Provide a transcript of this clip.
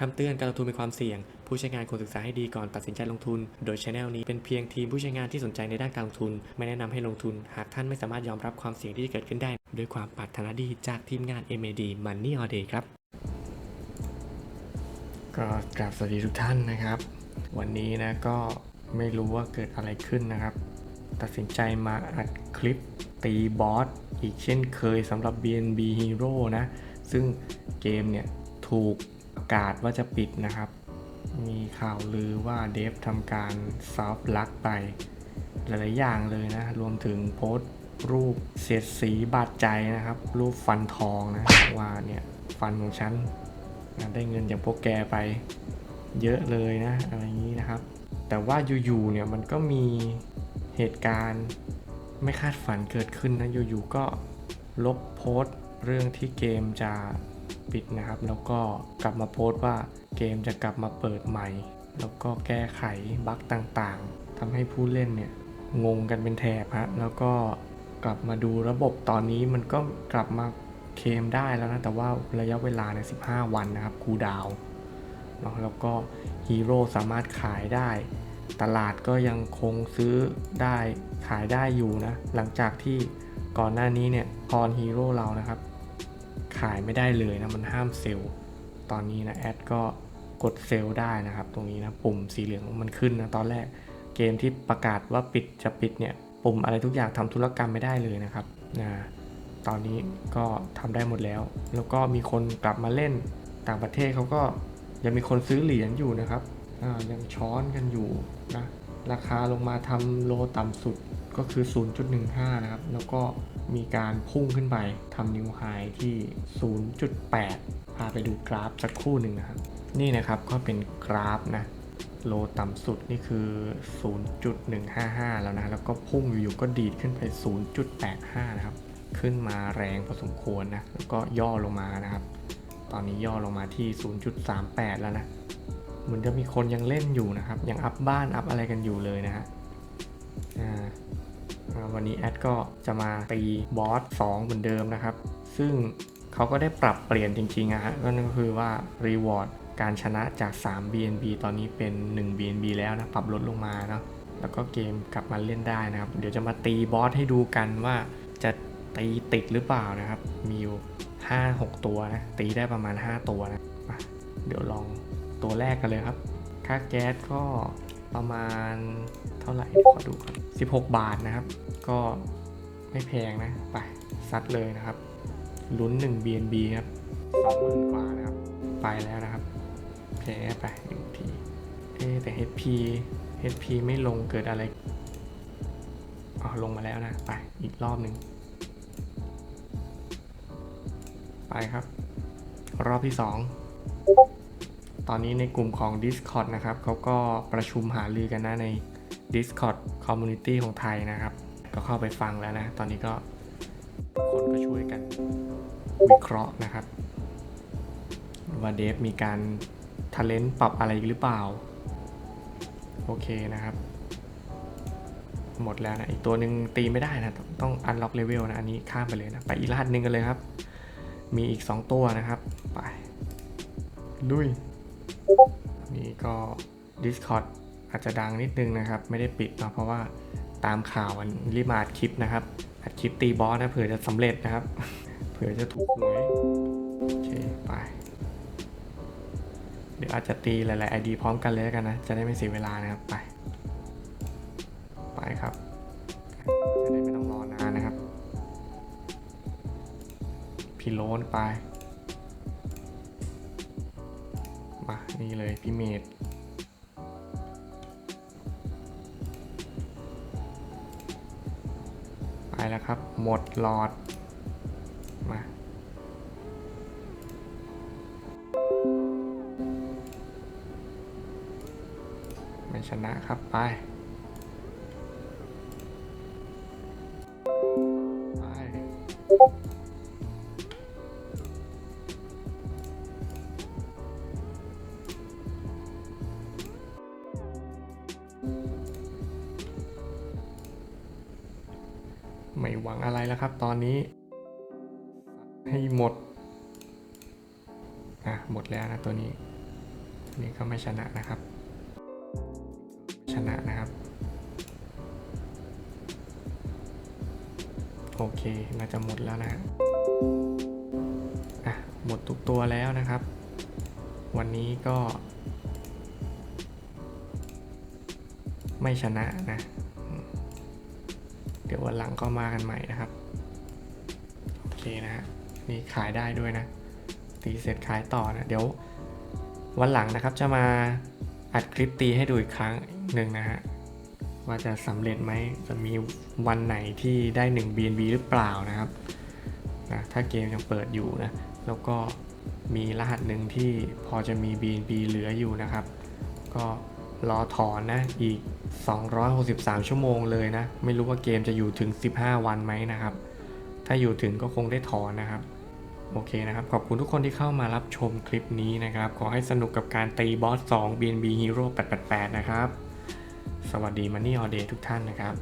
คำเตือนการลงทุนมีความเสี่ยง ผู้ใช้งานควรศึกษาให้ดีก่อนตัดสินใจลงทุน โดยช anel นี้เป็นเพียงทีมผู้ใช้งานที่สนใจในด้านการลงทุน ไม่แนะนำให้ลงทุน หากท่านไม่สามารถยอมรับความเสี่ยงที่จะเกิดขึ้นได้ ด้วยความปรารถนาดีจากทีมงาน MAD Money All Day ครับ ก็กราบสวัสดีทุกท่านนะครับ วันนี้นะก็ไม่รู้ว่าเกิดอะไรขึ้นนะครับ ตัดสินใจมาอัดคลิปตีบอสอีกเช่นเคยสำหรับ BNB Hero นะ ซึ่งเกมเนี่ยถูก ประกาศว่าจะปิดนะครับ มีข่าวลือว่าเดฟทำการซอฟลักไป หลายๆอย่างเลยนะ รวมถึงโพสต์รูปเสียดสีบาดใจนะครับ รูปฟันทองนะว่าเนี่ยฟันของฉันได้เงินจากพวกแกไปเยอะเลยนะอะไรอย่างนี้นะครับ แต่ว่าอยู่ๆเนี่ยมันก็มีเหตุการณ์ไม่คาดฝันเกิดขึ้นนะอยู่ๆก็ลบโพสต์เรื่องที่เกมจะ ปิดนะครับ แล้วก็กลับมาโพสต์ว่าเกมจะกลับมาเปิดใหม่ แล้วก็แก้ไขบั๊กต่างๆทำให้ผู้เล่นเนี่ยงงกันเป็นแถบฮะแล้วก็กลับมาดูระบบตอนนี้มันก็กลับมาเคมได้แล้วนะ แต่ว่าระยะเวลาเนี่ย15 วันนะครับคูดาวน์เนาะแล้วก็ฮีโร่สามารถขายได้ ตลาดก็ยังคงซื้อได้ขายได้อยู่นะ หลังจากที่ก่อนหน้านี้เนี่ยพรฮีโร่เรานะครับายไม่ได้เลยนะ มันห้ามเซลล์ตอนนี้นะแอดก็กดเซลล์ได้นะครับ ตรงนี้นะปุ่มสีเหลืองมันขึ้นนะตอนแรกเกมที่ประกาศว่าปิดจะปิดเนี่ยปุ่มอะไรทุกอย่างทำธุรกรรมไม่ได้เลยนะครับนะตอนนี้ก็ทำได้หมดแล้ว แล้วก็มีคนกลับมาเล่นต่างประเทศเขาก็ยังมีคนซื้อเหรียญอยู่นะครับยังช้อนกันอยู่นะ ราคาลงมาทำโลต่ำสุดก็คือ 0.15 นะครับ แล้วก็มีการพุ่งขึ้นไปทำนิวไฮที่ 0.8 พาไปดูกราฟสักครู่หนึ่งนะครับ นี่นะครับก็เป็นกราฟนะ โลต่ำสุดนี่คือ 0.155 แล้วนะ แล้วก็พุ่งอยู่ๆก็ดีดขึ้นไป 0.85 นะครับ ขึ้นมาแรงพอสมควรนะ แล้วก็ย่อลงมานะครับ ตอนนี้ย่อลงมาที่ 0.38 แล้วนะ เหมือนจะมีคนยังเล่นอยู่นะครับ ยังอัพบ้านอัพอะไรกันอยู่เลยนะฮะวันนี้แอดก็จะมาตีบอส2เหมือนเดิมนะครับ ซึ่งเขาก็ได้ปรับเปลี่ยนจริงๆอะฮะก็นั่นก็คือว่า Reward การชนะจาก 3 BNB ตอนนี้เป็น 1 BNB แล้วนะ ปรับลดลงมาเนาะแล้วก็เกมกลับมาเล่นได้นะครับ เดี๋ยวจะมาตีบอสให้ดูกันว่าจะตีติดหรือเปล่านะครับ มีอยู่ 5-6 ตัวนะ ตีได้ประมาณ 5 ตัวนะ เดี๋ยวลอง ตัวแรกกันเลยครับ ค่าแก๊สก็ประมาณเท่าไหร่ขอดูก่อน16 บาทนะครับ ก็ไม่แพงนะ ไปซัดเลยนะครับ ลุ้น 1 BNB ครับ20,000กว่านะครับ ไปแล้วนะครับแพ้ไปหนึ่งที เอแต่ HP HP ไม่ลงเกิดอะไรอ๋อลงมาแล้วนะ ไปอีกรอบหนึ่งไปครับ รอบที่2 ตอนนี้ในกลุ่มของ Discord นะครับเขาก็ประชุมหารือกันนะใน Discord Community ของไทยนะครับ ก็เข้าไปฟังแล้วนะ ตอนนี้ก็คนก็ช่วยกันวิเคราะห์นะครับ ว่าเดฟมีการท a เลนปรับอะไรหรือเปล่า โอเคนะครับ หมดแล้วนะ อีกตัวหนึ่งตีไม่ได้นะ ต้องอันล็อกเลเวลนะ อันนี้ข้ามไปเลยนะ ไปอีกรหัสหนึ่งกันเลยครับ มีอีก 2 ตัวนะครับ ไป ลุย นี่ก็ Discord อาจจะดังนิดนึงนะครับ ไม่ได้ปิดเนาะเพราะว่าตามข่าวมันรีบมาอัดคลิปนะครับอัดคลิปตีบอสนะเผื่อจะสำเร็จนะครับ เผื่อจะถูกหวยโอเคไปเดี๋ยวอาจจะตีหลายๆ ID พร้อมกันเลยกันนะ จะได้ไม่เสียเวลานะครับไป ไปครับ จะได้ไม่ต้องรอนานนะครับ พี่โลนไป นี่เลยพี่เมดไปแล้วครับ หมดหลอด มาไม่ชนะครับ ไปไป ไม่หวังอะไรแล้วครับ ตอนนี้ ให้หมด อะ หมดแล้วนะตัวนี้ นี่ก็ไม่ชนะนะครับ ชนะนะครับ โอเค น่าจะหมดแล้วนะอะ หมดทุกตัวแล้วนะครับ วันนี้ก็ ไม่ชนะนะ ดี๋ยววันหลังก็มากันใหม่นะครับ โอเคนะฮะนี่ขายได้ด้วยนะ ตีเสร็จขายต่อนะ เดี๋ยววันหลังนะครับจะมาอัดคลิปตีให้ดูอีกครั้งหนึ่งนะฮะ ว่าจะสำเร็จไหมจะมีวันไหนที่ได้1 BNB หรือเปล่านะครับนะถ้าเกมยังเปิดอยู่นะ แล้วก็มีรหัสหนึ่งที่พอจะมี BNB เหลืออยู่นะครับ ก็ รอถอนนะอีก 263 ชั่วโมงเลยนะ ไม่รู้ว่าเกมจะอยู่ถึง 15 วันไหมนะครับ ถ้าอยู่ถึงก็คงได้ถอนนะครับ โอเคนะครับ ขอบคุณทุกคนที่เข้ามารับชมคลิปนี้นะครับ ขอให้สนุกกับการตีบอส 2 BNB Hero 888 นะครับ สวัสดีมันนี่ออเดย์ทุกท่านนะครับ